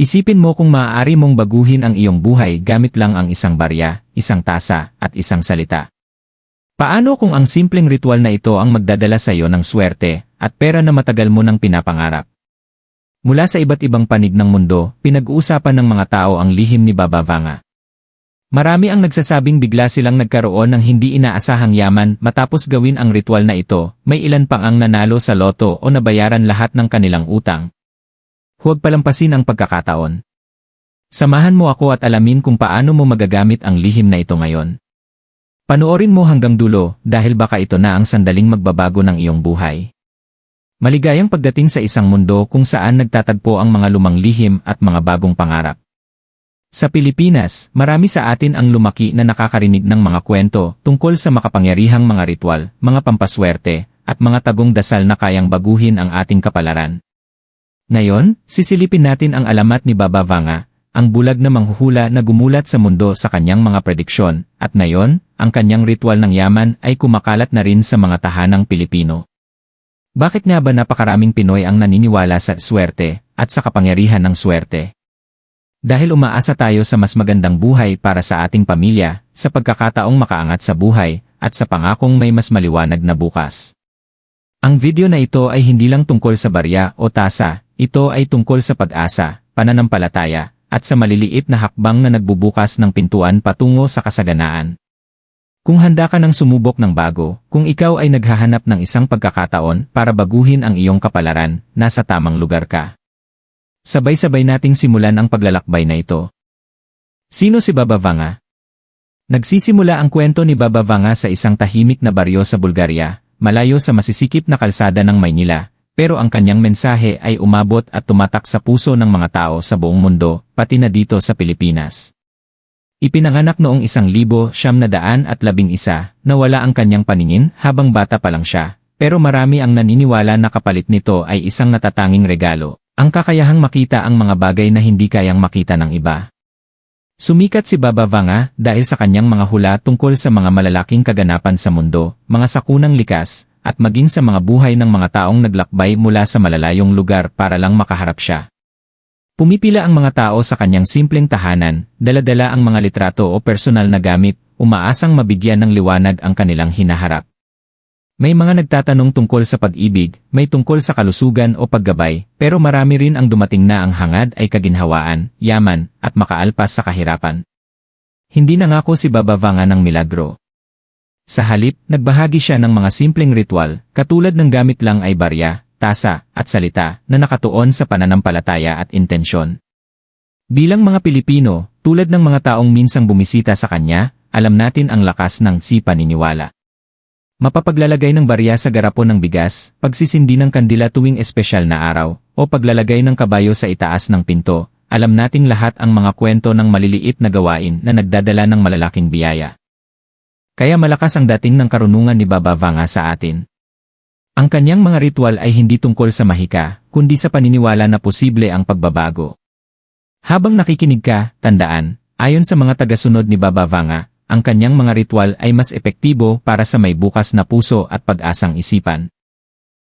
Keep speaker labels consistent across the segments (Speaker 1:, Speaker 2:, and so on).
Speaker 1: Isipin mo kung maaari mong baguhin ang iyong buhay gamit lang ang isang barya, isang tasa, at isang salita. Paano kung ang simpleng ritual na ito ang magdadala sa iyo ng swerte at pera na matagal mo nang pinapangarap? Mula sa iba't ibang panig ng mundo, pinag-uusapan ng mga tao ang lihim ni Baba Vanga. Marami ang nagsasabing bigla silang nagkaroon ng hindi inaasahang yaman matapos gawin ang ritual na ito, may ilan pang ang nanalo sa loto o nabayaran lahat ng kanilang utang. Huwag palampasin ang pagkakataon. Samahan mo ako at alamin kung paano mo magagamit ang lihim na ito ngayon. Panoorin mo hanggang dulo dahil baka ito na ang sandaling magbabago ng iyong buhay. Maligayang pagdating sa isang mundo kung saan nagtatagpo ang mga lumang lihim at mga bagong pangarap. Sa Pilipinas, marami sa atin ang lumaki na nakakarinig ng mga kwento tungkol sa makapangyarihang mga ritual, mga pampaswerte, at mga tagong dasal na kayang baguhin ang ating kapalaran. Ngayon, sisilipin natin ang alamat ni Baba Vanga, ang bulag na manghuhula na gumulat sa mundo sa kanyang mga prediksyon, at ngayon, ang kanyang ritual ng yaman ay kumakalat na rin sa mga tahanang Pilipino. Bakit nga ba napakaraming Pinoy ang naniniwala sa swerte at sa kapangyarihan ng swerte? Dahil umaasa tayo sa mas magandang buhay para sa ating pamilya, sa pagkakataong makaangat sa buhay, at sa pangakong may mas maliwanag na bukas. Ang video na ito ay hindi lang tungkol sa barya o tasa, ito ay tungkol sa pag-asa, pananampalataya, at sa maliliit na hakbang na nagbubukas ng pintuan patungo sa kasaganaan. Kung handa ka ng sumubok ng bago, kung ikaw ay naghahanap ng isang pagkakataon para baguhin ang iyong kapalaran, nasa tamang lugar ka. Sabay-sabay nating simulan ang paglalakbay na ito. Sino si Baba Vanga? Nagsisimula ang kwento ni Baba Vanga sa isang tahimik na baryo sa Bulgaria, malayo sa masisikip na kalsada ng Maynila, pero ang kanyang mensahe ay umabot at tumatak sa puso ng mga tao sa buong mundo, pati na dito sa Pilipinas. Ipinanganak noong isang libo siyam na nawala ang kanyang paningin habang bata pa lang siya, pero marami ang naniniwala na kapalit nito ay isang natatanging regalo, ang kakayahang makita ang mga bagay na hindi kayang makita ng iba. Sumikat si Baba Vanga dahil sa kanyang mga hula tungkol sa mga malalaking kaganapan sa mundo, mga sakunang likas, at maging sa mga buhay ng mga taong naglakbay mula sa malalayong lugar para lang makaharap siya. Pumipila ang mga tao sa kanyang simpleng tahanan, daladala ang mga litrato o personal na gamit, umaasang mabigyan ng liwanag ang kanilang hinaharap. May mga nagtatanong tungkol sa pag-ibig, may tungkol sa kalusugan o paggabay, pero marami rin ang dumating na ang hangad ay kaginhawaan, yaman, at makaalpas sa kahirapan. Hindi nangako si Baba Vanga ng milagro, sa halip, nagbahagi siya ng mga simpleng ritual, katulad ng gamit lang ay barya, tasa, at salita, na nakatuon sa pananampalataya at intensyon. Bilang mga Pilipino, tulad ng mga taong minsang bumisita sa kanya, alam natin ang lakas ng si paniniwala. Mapapaglalagay ng barya sa garapon ng bigas, pagsisindi ng kandila tuwing espesyal na araw, o paglalagay ng kabayo sa itaas ng pinto, alam nating lahat ang mga kwento ng maliliit na gawain na nagdadala ng malalaking biyaya. Kaya malakas ang dating ng karunungan ni Baba Vanga sa atin. Ang kanyang mga ritual ay hindi tungkol sa mahika, kundi sa paniniwala na posible ang pagbabago. Habang nakikinig ka, tandaan, ayon sa mga tagasunod ni Baba Vanga, ang kanyang mga ritual ay mas epektibo para sa may bukas na puso at pag-asang isipan.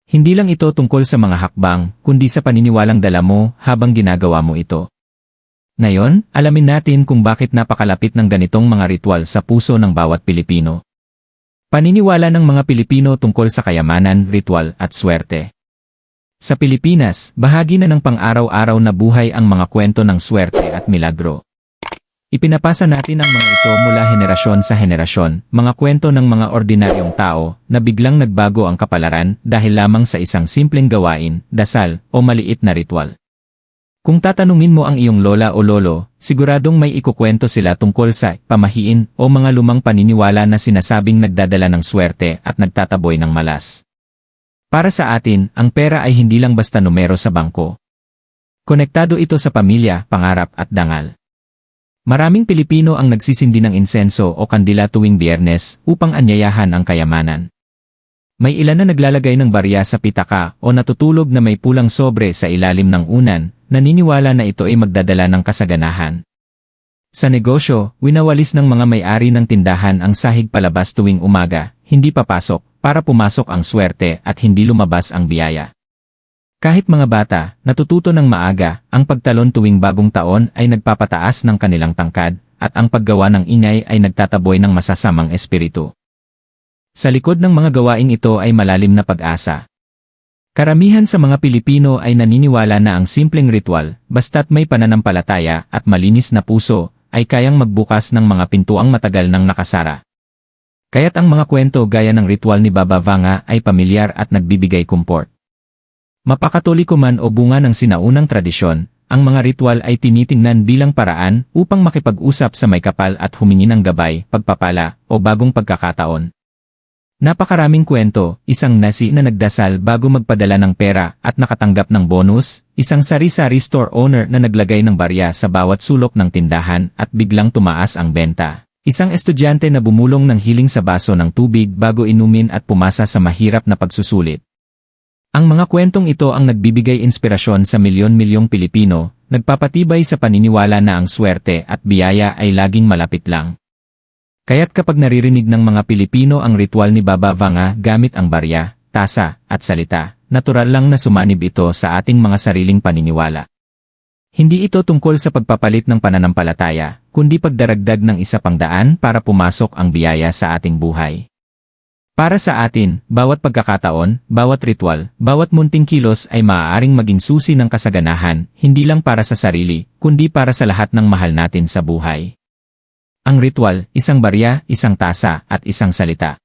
Speaker 1: Hindi lang ito tungkol sa mga hakbang, kundi sa paniniwalang dala mo habang ginagawa mo ito. Ngayon, alamin natin kung bakit napakalapit ng ganitong mga ritual sa puso ng bawat Pilipino. Paniniwala ng mga Pilipino tungkol sa kayamanan, ritual at swerte. Sa Pilipinas, bahagi na ng pang-araw-araw na buhay ang mga kwento ng swerte at milagro. Ipinapasa natin ang mga ito mula henerasyon sa henerasyon, mga kwento ng mga ordinaryong tao na biglang nagbago ang kapalaran dahil lamang sa isang simpleng gawain, dasal, o maliit na ritual. Kung tatanungin mo ang iyong lola o lolo, siguradong may ikukwento sila tungkol sa pamahiin o mga lumang paniniwala na sinasabing nagdadala ng swerte at nagtataboy ng malas. Para sa atin, ang pera ay hindi lang basta numero sa bangko. Konektado ito sa pamilya, pangarap at dangal. Maraming Pilipino ang nagsisindi ng insenso o kandila tuwing biyernes upang anyayahan ang kayamanan. May ilan na naglalagay ng barya sa pitaka o natutulog na may pulang sobre sa ilalim ng unan, naniniwala na ito ay magdadala ng kasaganahan. Sa negosyo, winawalis ng mga may-ari ng tindahan ang sahig palabas tuwing umaga, hindi papasok, para pumasok ang swerte at hindi lumabas ang biyaya. Kahit mga bata, natututo ng maaga, ang pagtalon tuwing bagong taon ay nagpapataas ng kanilang tangkad, at ang paggawa ng ingay ay nagtataboy ng masasamang espiritu. Sa likod ng mga gawaing ito ay malalim na pag-asa. Karamihan sa mga Pilipino ay naniniwala na ang simpleng ritual, basta't may pananampalataya at malinis na puso, ay kayang magbukas ng mga pintuang matagal nang nakasara. Kaya't ang mga kwento gaya ng ritual ni Baba Vanga ay pamilyar at nagbibigay kumport. Mapakatoliko man o bunga ng sinaunang tradisyon, ang mga ritual ay tinitingnan bilang paraan upang makipag-usap sa may kapal at humingi ng gabay, pagpapala, o bagong pagkakataon. Napakaraming kwento, isang nasi na nagdasal bago magpadala ng pera at nakatanggap ng bonus, isang sari-sari store owner na naglagay ng barya sa bawat sulok ng tindahan at biglang tumaas ang benta. Isang estudyante na bumulong ng hiling sa baso ng tubig bago inumin at pumasa sa mahirap na pagsusulit. Ang mga kwentong ito ang nagbibigay inspirasyon sa milyon-milyong Pilipino, nagpapatibay sa paniniwala na ang swerte at biyaya ay laging malapit lang. Kaya't kapag naririnig ng mga Pilipino ang ritual ni Baba Vanga gamit ang barya, tasa, at salita, natural lang na sumanib ito sa ating mga sariling paniniwala. Hindi ito tungkol sa pagpapalit ng pananampalataya, kundi pagdaragdag ng isa pang daan para pumasok ang biyaya sa ating buhay. Para sa atin, bawat pagkakataon, bawat ritual, bawat munting kilos ay maaaring maging susi ng kasaganahan, hindi lang para sa sarili, kundi para sa lahat ng mahal natin sa buhay. Ang ritual, isang barya, isang tasa, at isang salita.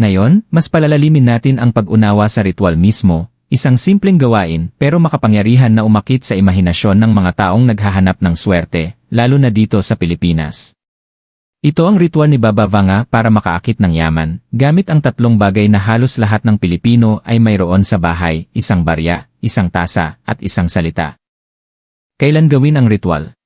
Speaker 1: Ngayon, mas palalalimin natin ang pag-unawa sa ritual mismo, isang simpleng gawain pero makapangyarihan na umakit sa imahinasyon ng mga taong naghahanap ng swerte, lalo na dito sa Pilipinas. Ito ang ritual ni Baba Vanga para makaakit ng yaman, gamit ang tatlong bagay na halos lahat ng Pilipino ay mayroon sa bahay, isang barya, isang tasa, at isang salita. Kailan gawin ang ritual?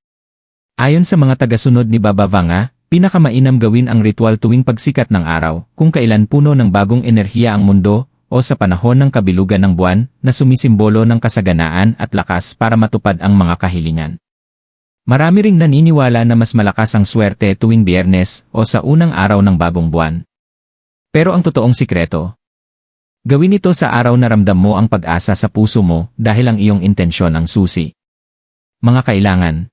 Speaker 1: Ayon sa mga tagasunod ni Baba Vanga, pinakamainam gawin ang ritual tuwing pagsikat ng araw, kung kailan puno ng bagong enerhiya ang mundo, o sa panahon ng kabilugan ng buwan na sumisimbolo ng kasaganaan at lakas para matupad ang mga kahilingan. Marami ring naniniwala na mas malakas ang swerte tuwing biyernes o sa unang araw ng bagong buwan. Pero ang totoong sikreto, gawin ito sa araw na ramdam mo ang pag-asa sa puso mo dahil ang iyong intensyon ang susi. Mga kailangan.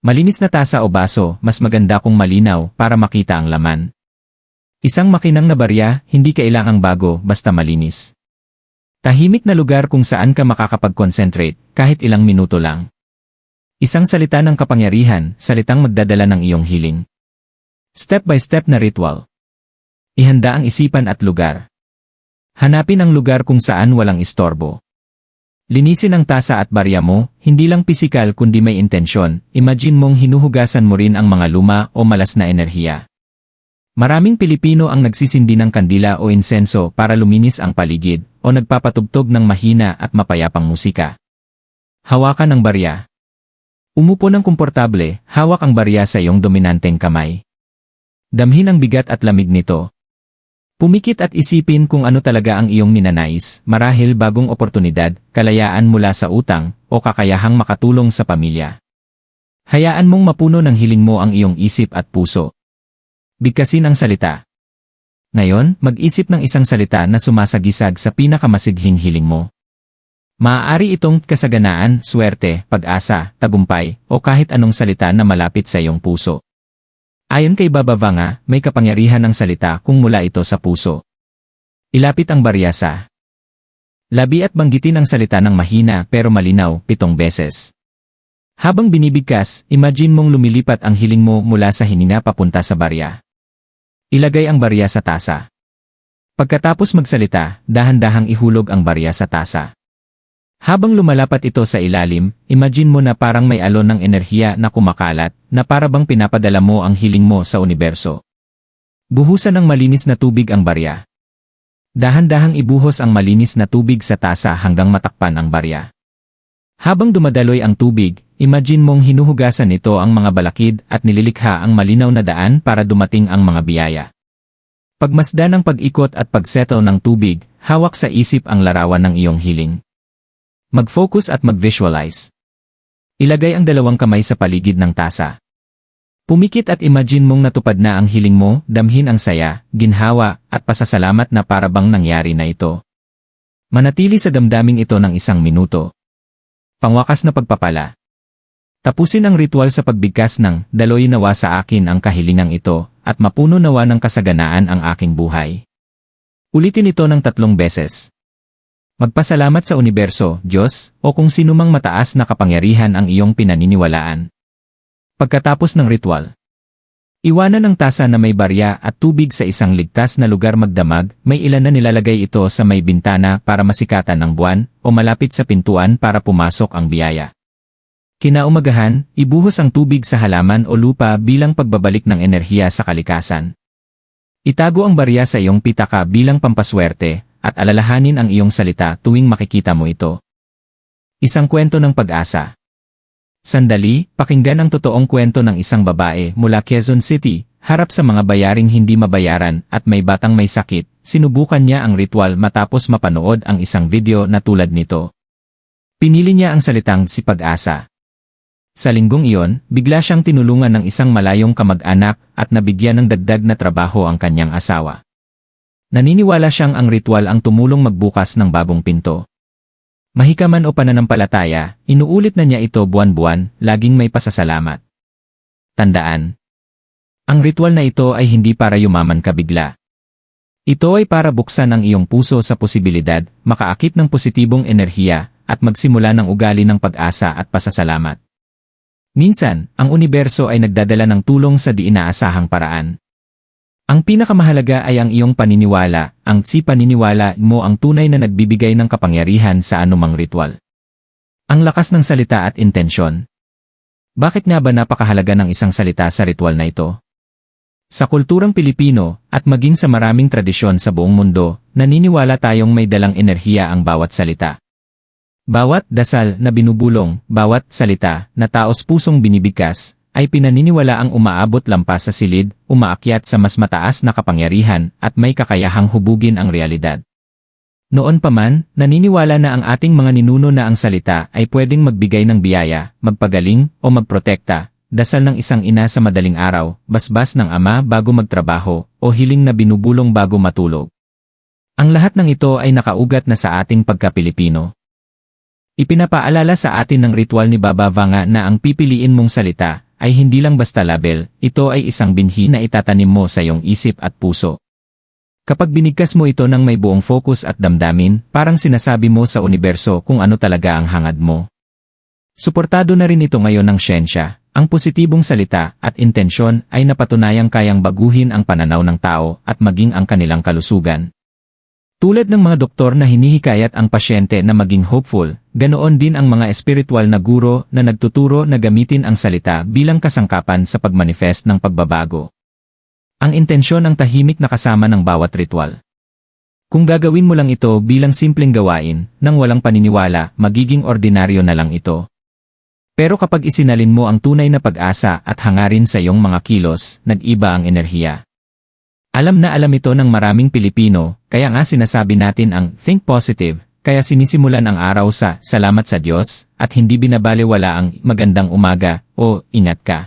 Speaker 1: Malinis na tasa o baso, mas maganda kung malinaw para makita ang laman. Isang makinang na barya, hindi kailangang bago, basta malinis. Tahimik na lugar kung saan ka makakapag-concentrate, kahit ilang minuto lang. Isang salita ng kapangyarihan, salitang magdadala ng iyong healing. Step-by-step na ritual. Ihanda ang isipan at lugar. Hanapin ang lugar kung saan walang istorbo. Linisin ang tasa at barya mo, hindi lang pisikal kundi may intensyon, imagine mong hinuhugasan mo rin ang mga luma o malas na enerhiya. Maraming Pilipino ang nagsisindi ng kandila o insenso para luminis ang paligid, o nagpapatugtog ng mahina at mapayapang musika. Hawakan ang barya, Umupo ng komportable, hawak ang barya sa iyong dominanteng kamay. Damhin ang bigat at lamig nito. Pumikit at isipin kung ano talaga ang iyong ninanais, marahil bagong oportunidad, kalayaan mula sa utang, o kakayahang makatulong sa pamilya. Hayaan mong mapuno ng hiling mo ang iyong isip at puso. Bigkasin ang salita. Ngayon, mag-isip ng isang salita na sumasagisag sa pinakamasighing hiling mo. Maaari itong kasaganaan, swerte, pag-asa, tagumpay, o kahit anong salita na malapit sa iyong puso. Ayon kay Baba may kapangyarihan ng salita kung mula ito sa puso. Ilapit ang barya sa labi at banggitin ang salita ng mahina pero malinaw pitong beses. Habang binibigkas, imagine mong lumilipat ang hiling mo mula sa hininga papunta sa barya. Ilagay ang barya sa tasa. Pagkatapos magsalita, dahan-dahang ihulog ang barya sa tasa. Habang lumalapat ito sa ilalim, imagine mo na parang may alon ng enerhiya na kumakalat, na parabang pinapadala mo ang hiling mo sa universo. Buhusan ng malinis na tubig ang barya. Dahan-dahang ibuhos ang malinis na tubig sa tasa hanggang matakpan ang barya. Habang dumadaloy ang tubig, imagine mong hinuhugasan ito ang mga balakid at nililikha ang malinaw na daan para dumating ang mga biyaya. Pagmasda ng pag-ikot at pagsettle ng tubig, hawak sa isip ang larawan ng iyong hiling. Mag-focus at mag-visualize. Ilagay ang dalawang kamay sa paligid ng tasa. Pumikit at imagine mong natupad na ang hiling mo, damhin ang saya, ginhawa, at pasasalamat na parabang nangyari na ito. Manatili sa damdaming ito ng isang minuto. Pangwakas na pagpapala. Tapusin ang ritual sa pagbigkas ng daloy nawa sa akin ang kahilingang ito at mapuno nawa ng kasaganaan ang aking buhay. Ulitin ito ng tatlong beses. Magpasalamat sa universo, Diyos, o kung sinumang mataas na kapangyarihan ang iyong pinaniniwalaan. Pagkatapos ng ritual, Iwanan ang tasa na may barya at tubig sa isang ligtas na lugar magdamag, may ilan na nilalagay ito sa may bintana para masikatan ng buwan o malapit sa pintuan para pumasok ang biyaya. Kinaumagahan, ibuhos ang tubig sa halaman o lupa bilang pagbabalik ng enerhiya sa kalikasan. Itago ang barya sa iyong pitaka bilang pampaswerte at alalahanin ang iyong salita tuwing makikita mo ito. Isang kwento ng pag-asa. Sandali, pakinggan ang totoong kwento ng isang babae mula Quezon City, harap sa mga bayaring hindi mabayaran at may batang may sakit, sinubukan niya ang ritual matapos mapanood ang isang video na tulad nito. Pinili niya ang salitang si pag-asa. Sa linggong iyon, bigla siyang tinulungan ng isang malayong kamag-anak at nabigyan ng dagdag na trabaho ang kanyang asawa. Naniniwala siyang ang ritual ang tumulong magbukas ng bagong pinto. Mahikaman o pananampalataya, inuulit na niya ito buwan-buwan, laging may pasasalamat. Tandaan. Ang ritual na ito ay hindi para yumaman ka bigla. Ito ay para buksan ang iyong puso sa posibilidad, makaakit ng positibong enerhiya, at magsimula ng ugali ng pag-asa at pasasalamat. Minsan, ang universo ay nagdadala ng tulong sa di inaasahang paraan. Ang pinakamahalaga ay ang iyong paniniwala, ang si paniniwala mo ang tunay na nagbibigay ng kapangyarihan sa anumang ritual. Ang lakas ng salita at intensyon. Bakit nga ba napakahalaga ng isang salita sa ritual na ito? Sa kulturang Pilipino, at maging sa maraming tradisyon sa buong mundo, naniniwala tayong may dalang enerhiya ang bawat salita. Bawat dasal na binubulong, bawat salita na taos pusong binibigkas, ay pinaniniwala ang umaabot lampas sa silid, umaakyat sa mas mataas na kapangyarihan at may kakayahang hubugin ang realidad. Noon pa man, naniniwala na ang ating mga ninuno na ang salita ay pwedeng magbigay ng biyaya, magpagaling, o magprotekta, dasal ng isang ina sa madaling araw, basbas ng ama bago magtrabaho, o hiling na binubulong bago matulog. Ang lahat ng ito ay nakaugat na sa ating pagka-Pilipino. Ipinapaalala sa atin ng ritual ni Baba Vanga na ang pipiliin mong salita ay hindi lang basta label, ito ay isang binhi na itatanim mo sa iyong isip at puso. Kapag binigkas mo ito ng may buong focus at damdamin, parang sinasabi mo sa universo kung ano talaga ang hangad mo. Suportado na rin ito ngayon ng siyensya, ang positibong salita at intensyon ay napatunayang kayang baguhin ang pananaw ng tao at maging ang kanilang kalusugan. Tulad ng mga doktor na hinihikayat ang pasyente na maging hopeful, ganoon din ang mga espiritual na guro na nagtuturo na gamitin ang salita bilang kasangkapan sa pagmanifest ng pagbabago. Ang intensyon ang tahimik na kasama ng bawat ritual. Kung gagawin mo lang ito bilang simpleng gawain, nang walang paniniwala, magiging ordinaryo na lang ito. Pero kapag isinalin mo ang tunay na pag-asa at hangarin sa iyong mga kilos, nag-iba ang enerhiya. Alam na alam ito ng maraming Pilipino, kaya nga sinasabi natin ang think positive, kaya sinisimulan ang araw sa salamat sa Diyos, at hindi binabaliwala ang magandang umaga o ingat ka.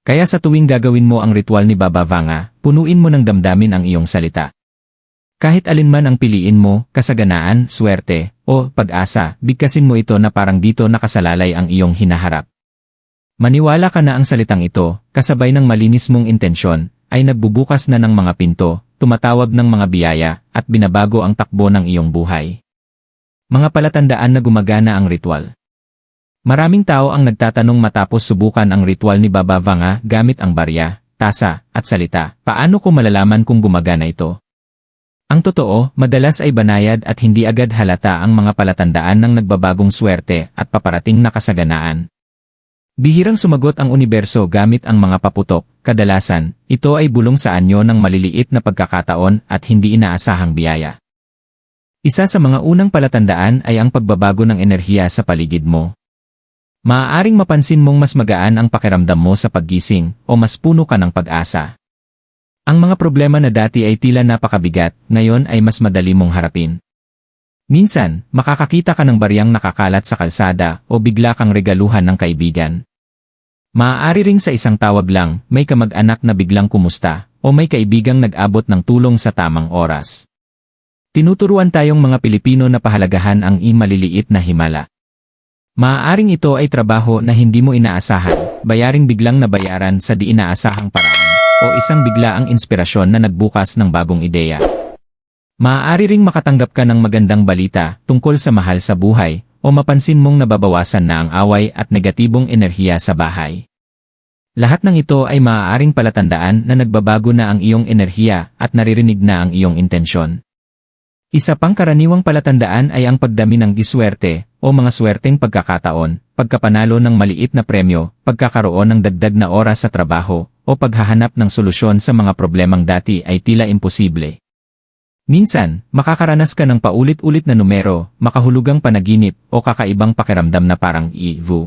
Speaker 1: Kaya sa tuwing gagawin mo ang ritual ni Baba Vanga, punuin mo ng damdamin ang iyong salita. Kahit alin man ang piliin mo, kasaganaan, swerte, o pag-asa, bigkasin mo ito na parang dito nakasalalay ang iyong hinaharap. Maniwala ka na ang salitang ito, kasabay ng malinis mong intensyon, ay nagbubukas na ng mga pinto, tumatawag ng mga biyaya, at binabago ang takbo ng iyong buhay. Mga palatandaan na gumagana ang ritual. Maraming tao ang nagtatanong matapos subukan ang ritual ni Baba Vanga gamit ang barya, tasa, at salita. Paano ko malalaman kung gumagana ito? Ang totoo, madalas ay banayad at hindi agad halata ang mga palatandaan ng nagbabagong swerte at paparating na kasaganaan. Bihirang sumagot ang universo gamit ang mga paputok, kadalasan, ito ay bulong sa anyo ng maliliit na pagkakataon at hindi inaasahang biyaya. Isa sa mga unang palatandaan ay ang pagbabago ng enerhiya sa paligid mo. Maaaring mapansin mong mas magaan ang pakiramdam mo sa paggising o mas puno ka ng pag-asa. Ang mga problema na dati ay tila napakabigat, ngayon ay mas madali mong harapin. Minsan, makakakita ka ng baryang nakakalat sa kalsada o bigla kang regaluhan ng kaibigan. Maaari ring sa isang tawag lang, may kamag-anak na biglang kumusta, o may kaibigang nag-abot ng tulong sa tamang oras. Tinuturuan tayong mga Pilipino na pahalagahan ang i-maliliit na himala. Maaaring ito ay trabaho na hindi mo inaasahan, bayaring biglang nabayaran sa di inaasahang paraan, o isang biglaang inspirasyon na nagbukas ng bagong ideya. Maaari ring makatanggap ka ng magandang balita tungkol sa mahal sa buhay, o mapansin mong nababawasan na ang away at negatibong enerhiya sa bahay. Lahat ng ito ay maaaring palatandaan na nagbabago na ang iyong enerhiya at naririnig na ang iyong intensyon. Isa pang karaniwang palatandaan ay ang pagdami ng diswerte o mga swerteng pagkakataon, pagkapanalo ng maliit na premyo, pagkakaroon ng dagdag na oras sa trabaho, o paghahanap ng solusyon sa mga problemang dati ay tila imposible. Minsan, makakaranas ka ng paulit-ulit na numero, makahulugang panaginip, o kakaibang pakiramdam na parang i-vu.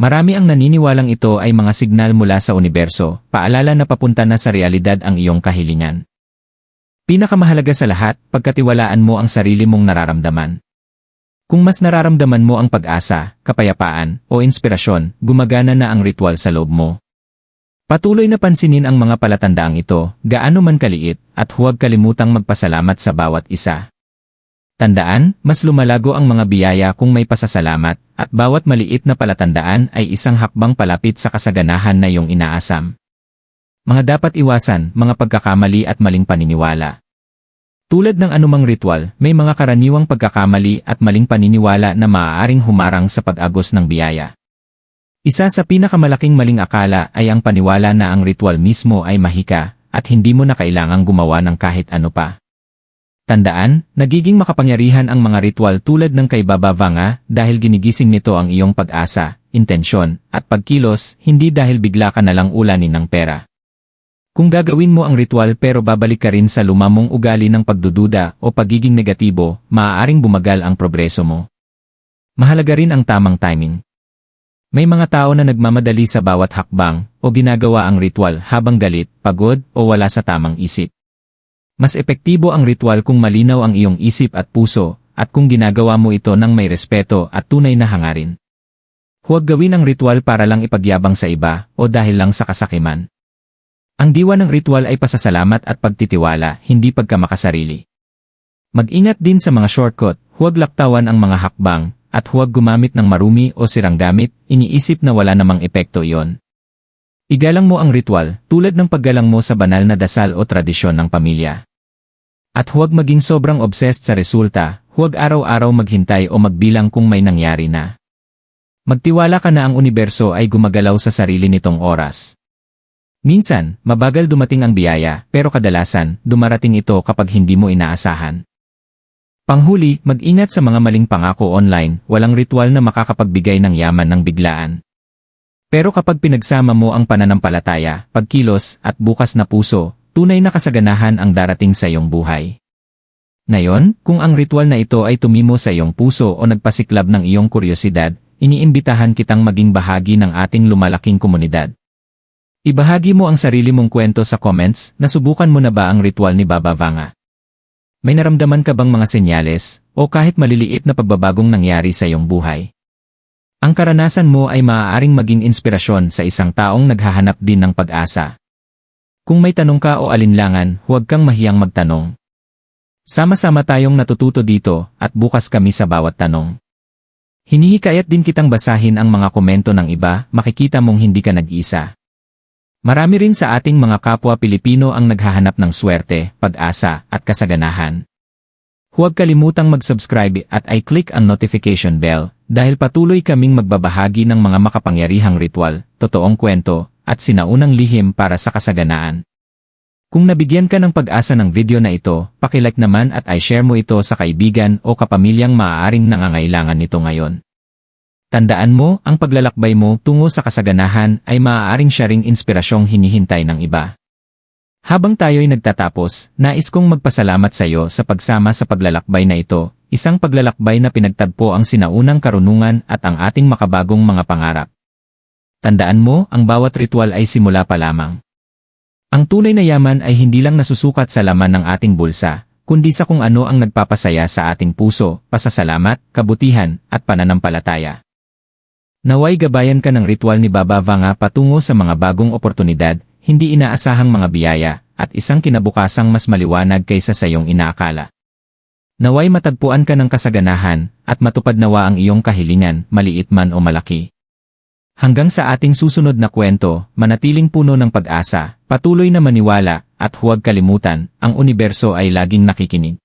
Speaker 1: Marami ang naniniwalang ito ay mga signal mula sa universo, paalala na papunta na sa realidad ang iyong kahilingan. Pinakamahalaga sa lahat, pagkatiwalaan mo ang sarili mong nararamdaman. Kung mas nararamdaman mo ang pag-asa, kapayapaan, o inspirasyon, gumagana na ang ritual sa loob mo. Patuloy na pansinin ang mga palatandaang ito, gaano man kaliit, at huwag kalimutang magpasalamat sa bawat isa. Tandaan, mas lumalago ang mga biyaya kung may pasasalamat, at bawat maliit na palatandaan ay isang hakbang palapit sa kasaganahan na iyong inaasam. Mga dapat iwasan, mga pagkakamali at maling paniniwala. Tulad ng anumang ritual, may mga karaniwang pagkakamali at maling paniniwala na maaaring humarang sa pag-agos ng biyaya. Isa sa pinakamalaking maling akala ay ang paniwala na ang ritual mismo ay mahika at hindi mo na kailangang gumawa ng kahit ano pa. Tandaan, nagiging makapangyarihan ang mga ritual tulad ng kay Baba Vanga dahil ginigising nito ang iyong pag-asa, intensyon, at pagkilos hindi dahil bigla ka nalang ulanin ng pera. Kung gagawin mo ang ritual pero babalik ka rin sa lumamong ugali ng pagdududa o pagiging negatibo, maaaring bumagal ang progreso mo. Mahalaga rin ang tamang timing. May mga tao na nagmamadali sa bawat hakbang o ginagawa ang ritual habang galit, pagod o wala sa tamang isip. Mas epektibo ang ritual kung malinaw ang iyong isip at puso at kung ginagawa mo ito ng may respeto at tunay na hangarin. Huwag gawin ang ritual para lang ipagyabang sa iba o dahil lang sa kasakiman. Ang diwa ng ritual ay pasasalamat at pagtitiwala, hindi pagkamakasarili. Mag-ingat din sa mga shortcut, huwag laktawan ang mga hakbang, at huwag gumamit ng marumi o sirang gamit, iniisip na wala namang epekto iyon. Igalang mo ang ritual, tulad ng paggalang mo sa banal na dasal o tradisyon ng pamilya. At huwag maging sobrang obsessed sa resulta, huwag araw-araw maghintay o magbilang kung may nangyari na. Magtiwala ka na ang universo ay gumagalaw sa sarili nitong oras. Minsan, mabagal dumating ang biyaya, pero kadalasan, dumarating ito kapag hindi mo inaasahan. Panghuli, mag-ingat sa mga maling pangako online, walang ritual na makakapagbigay ng yaman ng biglaan. Pero kapag pinagsama mo ang pananampalataya, pagkilos, at bukas na puso, tunay na kasaganahan ang darating sa iyong buhay. Ngayon, kung ang ritual na ito ay tumimo sa iyong puso o nagpasiklab ng iyong kuryosidad, iniimbitahan kitang maging bahagi ng ating lumalaking komunidad. Ibahagi mo ang sarili mong kwento sa comments, nasubukan mo na ba ang ritual ni Baba Vanga? May naramdaman ka bang mga senyales, o kahit maliliit na pagbabagong nangyari sa iyong buhay? Ang karanasan mo ay maaaring maging inspirasyon sa isang taong naghahanap din ng pag-asa. Kung may tanong ka o alinlangan, huwag kang mahiyang magtanong. Sama-sama tayong natututo dito, at bukas kami sa bawat tanong. Hinihikayat din kitang basahin ang mga komento ng iba, makikita mong hindi ka nag-isa. Marami rin sa ating mga kapwa Pilipino ang naghahanap ng swerte, pag-asa, at kasaganahan. Huwag kalimutang mag-subscribe at i-click ang notification bell dahil patuloy kaming magbabahagi ng mga makapangyarihang ritual, totoong kwento, at sinaunang lihim para sa kasaganaan. Kung nabigyan ka ng pag-asa ng video na ito, pakilike naman at i-share mo ito sa kaibigan o kapamilyang maaaring nangangailangan nito ngayon. Tandaan mo, ang paglalakbay mo tungo sa kasaganahan ay maaaring siya ring inspirasyong hinihintay ng iba. Habang tayo'y nagtatapos, nais kong magpasalamat sa iyo sa pagsama sa paglalakbay na ito, isang paglalakbay na pinagtagpo ang sinaunang karunungan at ang ating makabagong mga pangarap. Tandaan mo, ang bawat ritual ay simula pa lamang. Ang tunay na yaman ay hindi lang nasusukat sa laman ng ating bulsa, kundi sa kung ano ang nagpapasaya sa ating puso, pasasalamat, kabutihan, at pananampalataya. Naway gabayan ka ng ritual ni Baba Vanga patungo sa mga bagong oportunidad, hindi inaasahang mga biyaya, at isang kinabukasang mas maliwanag kaysa sa iyong inaakala. Naway matagpuan ka ng kasaganahan, at matupad nawa ang iyong kahilingan, maliit man o malaki. Hanggang sa ating susunod na kwento, manatiling puno ng pag-asa, patuloy na maniwala, at huwag kalimutan, ang universo ay laging nakikinig.